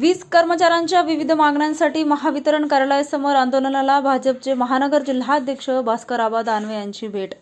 वीज कर्मचाऱ्यांच्या विविध मागण्यांसाठी महावितरण कार्यालयासमोर आंदोलनाला भाजपचे महानगर जिल्हाध्यक्ष भास्कर आबा दानवे यांची भेट.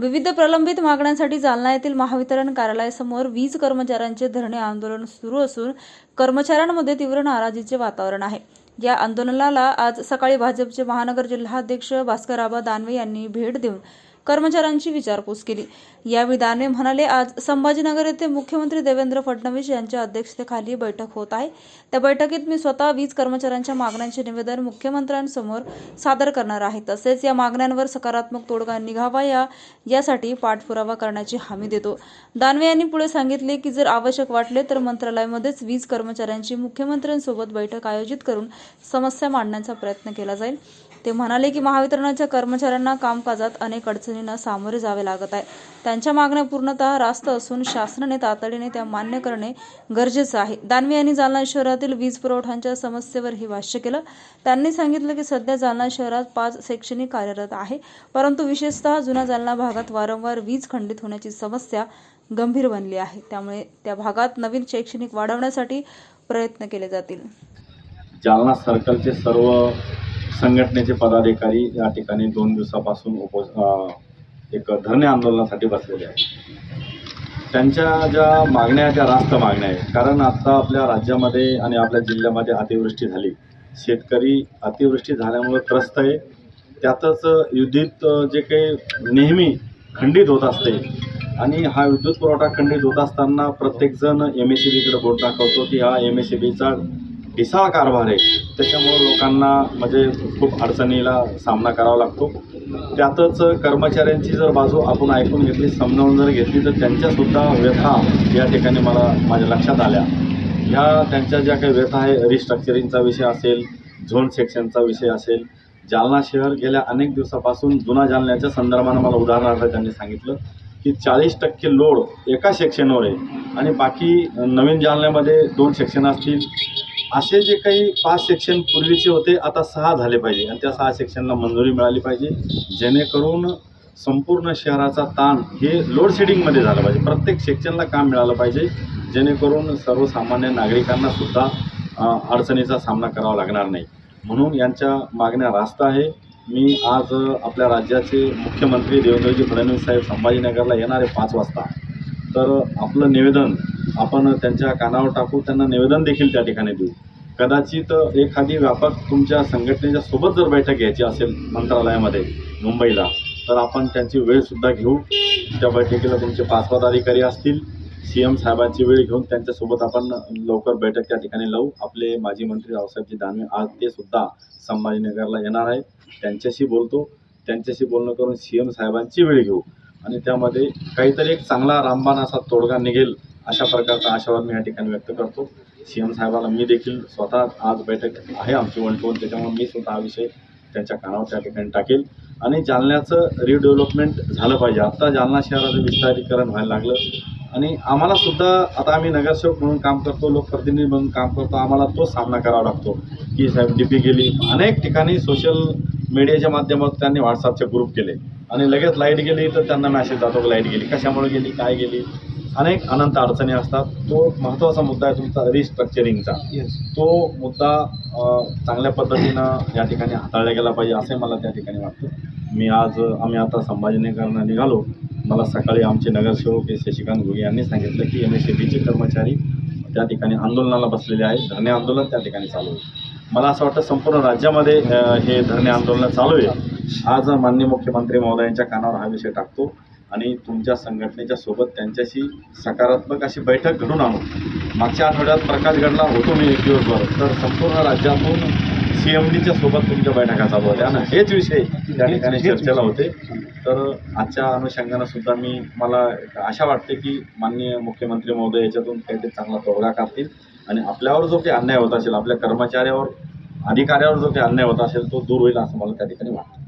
विविध प्रलंबित मागण्यांसाठी जालना येथील महावितरण कार्यालयासमोर वीज कर्मचाऱ्यांचे धरणे आंदोलन सुरू असून कर्मचाऱ्यांमध्ये तीव्र नाराजीचे वातावरण आहे. या आंदोलनाला आज सकाळी भाजपचे महानगर जिल्हाध्यक्ष भास्कर आबा दानवे यांनी भेट देऊन कर्मचाऱ्यांची विचारपूस केली. यावेळी दानवे म्हणाले आज संभाजीनगर येथे मुख्यमंत्री देवेंद्र फडणवीस यांच्या अध्यक्षतेखाली बैठक होत आहे. त्या बैठकीत मी स्वतः वीज कर्मचाऱ्यांच्या मागण्यांचे निवेदन मुख्यमंत्र्यांसमोर सादर करणार आहे. तसेच या मागण्यांवर सकारात्मक तोडगा निघावा या यासाठी पाठपुरावा करण्याची हमी देतो. दानवे यांनी पुढे सांगितले की जर आवश्यक वाटले तर मंत्रालयामध्येच वीज कर्मचाऱ्यांची मुख्यमंत्र्यांसोबत बैठक आयोजित करून समस्या मांडण्याचा प्रयत्न केला जाईल. ते म्हणाले की महावितरणाच्या कर्मचाऱ्यांना कामकाजात अनेक अडचणींना सामोरे जावे लागत आहे. त्यांच्या मागण्या पूर्णतः रास्त असून शासनाने तातडीने त्या मान्य करणे गरजेचं आहे. दानवे यांनी जालना शहरातील वीज पुरवठ्यांच्या समस्येवरही भाष्य केलं. त्यांनी सांगितलं की सध्या जालना शहरात पाच शैक्षणिक कार्यरत आहे परंतु विशेषतः जुन्या जालना भागात वारंवार वीज खंडित होण्याची समस्या गंभीर बनली आहे. त्यामुळे त्या भागात नवीन शैक्षणिक वाढवण्यासाठी प्रयत्न केले जातील. जालना सर्कलचे सर्व संघटनेचे पदाधिकारी या ठिकाणी दोन दिवसापासून उप एक धरणे आंदोलनासाठी बसलेले आहेत. त्यांच्या ज्या मागण्या आहेत त्या रास्त मागण्या आहेत. कारण आता आपल्या राज्यामध्ये आणि आपल्या जिल्ह्यामध्ये अतिवृष्टी झाली. शेतकरी अतिवृष्टी झाल्यामुळे त्रस्त आहे. त्यातच युद्धीत जे काही नेहमी खंडित होत असते आणि हा विद्युत पुरवठा खंडित होत असताना प्रत्येकजण एम एस सी बीकडे बोट दाखवतो की हा एम एस सी बीचा ढिसाळ कारभार आहे. त्याच्यामुळं लोकांना म्हणजे खूप अडचणीला सामना करावा लागतो. त्यातच कर्मचाऱ्यांची जर बाजू आपण ऐकून घेतली समजावून जर घेतली तर त्यांच्यासुद्धा व्यथा या ठिकाणी मला माझ्या लक्षात आल्या. ह्या त्यांच्या ज्या काही व्यथा आहे रिस्ट्रक्चरिंगचा विषय असेल झोन सेक्शनचा विषय असेल जालना शहर गेल्या अनेक दिवसापासून जुना जालन्याच्या संदर्भानं मला उदाहरणार्थ त्यांनी सांगितलं की चाळीस टक्के लोड एका सेक्शनवर आहे आणि बाकी नवीन जालन्यामध्ये दोन सेक्शन असतील असे जे काही पाच सेक्शन पूर्वीचे होते आता सहा झाले पाहिजे. आणि त्या सहा सेक्शनला मंजुरी मिळाली पाहिजे. जेणेकरून संपूर्ण शहराचा ताण हे लोडशेडिंगमध्ये झालं पाहिजे. प्रत्येक सेक्शनला काम मिळालं पाहिजे. जेणेकरून सर्वसामान्य नागरिकांना सुद्धा अडचणीचा सामना करावा लागणार नाही. म्हणून यांच्या मागण्या रास्त आहे. मी आज आपल्या राज्याचे मुख्यमंत्री देवेंद्रजी फडणवीस साहेब संभाजीनगरला येणारे पाच वाजता. तर आपलं निवेदन आपण त्यांच्या कानावर टाकू त्यांना निवेदन देखील त्या ठिकाणी देऊ. कदाचित एखादी व्यापक तुमच्या संघटनेच्या सोबत जर बैठक घ्यायची असेल मंत्रालयामध्ये मुंबईला तर आपण त्यांची वेळसुद्धा घेऊ. त्या बैठकीला तुमचे पाच पदाधिकारी असतील. सी एम साहेबांची वेळ घेऊन त्यांच्यासोबत आपण लवकर बैठक त्या ठिकाणी लावू. आपले माजी मंत्री रावसाहेबजी दानवे आज ते सुद्धा संभाजीनगरला येणार आहे त्यांच्याशी बोलतो. त्यांच्याशी बोलणं करून सी एम साहेबांची वेळ घेऊ. आणि त्यामध्ये काहीतरी एक चांगला रामबाण असा तोडगा निघेल अशा प्रकारचा आशावाद मी या ठिकाणी व्यक्त करतो. सी एम साहेबाला मी देखील स्वतः आज बैठक आहे आमची वन टू वन त्याच्यामुळे मी स्वतः हा विषय त्यांच्या कानावर त्या ठिकाणी टाकेल. आणि जालन्याचं रिडेव्हलपमेंट झालं पाहिजे. आत्ता जालना शहराचं विस्तारीकरण व्हायला लागलं. आणि आम्हाला सुद्धा आता आम्ही नगरसेवक म्हणून काम करतो लोकप्रतिनिधी म्हणून काम करतो आम्हाला तो सामना करावा लागतो. की साहेब डी पी गेली. अनेक ठिकाणी सोशल मीडियाच्या माध्यमातून त्यांनी व्हॉट्सअपचे ग्रुप केले. आणि लगेच लाइट गेली तर त्यांना मॅसेज जातो लाइट गेली. कशामुळे गेली? काय गेली? अनेक अनंत अडचणी असतात. तो महत्त्वाचा मुद्दा आहे तुमचा रिस्ट्रक्चरिंगचा तो मुद्दा चांगल्या पद्धतीनं या ठिकाणी हाताळला गेला पाहिजे असे मला त्या ठिकाणी वाटतं. मी आज आम्ही आता संभाजीनगरनं निघालो. मला सकाळी आमचे नगरसेवक हे शशिकांत घुगे यांनी सांगितलं की एम एस सी बीचे कर्मचारी त्या ठिकाणी आंदोलनाला बसलेले आहेत. धरणे आंदोलन त्या ठिकाणी चालू आहे. मला असं वाटतं संपूर्ण राज्यामध्ये हे धरणे आंदोलन चालू आहे. आज माननीय मुख्यमंत्री महोदयांच्या कानावर हा विषय टाकतो. आणि तुमच्या संघटनेच्या सोबत त्यांच्याशी सकारात्मक अशी बैठक घडून आणू. मागच्या आठवड्यात प्रकाश गडला होतो मी एक दिवसभर. तर संपूर्ण राज्यातून सी एम डीच्या सोबत तुमच्या बैठका चालू होत्या. आणि हेच विषय त्या ठिकाणी चर्चेला होते. तर आजच्या अनुषंगानं सुद्धा मी मला आशा वाटते की माननीय मुख्यमंत्री महोदय याच्यातून काहीतरी चांगला तोडगा काढतील. आणि आपल्यावर जो काही अन्याय होत असेल आपल्या कर्मचाऱ्यावर अधिकाऱ्यावर जो काही अन्याय होत असेल तो दूर होईल असं मला त्या ठिकाणी वाटतं.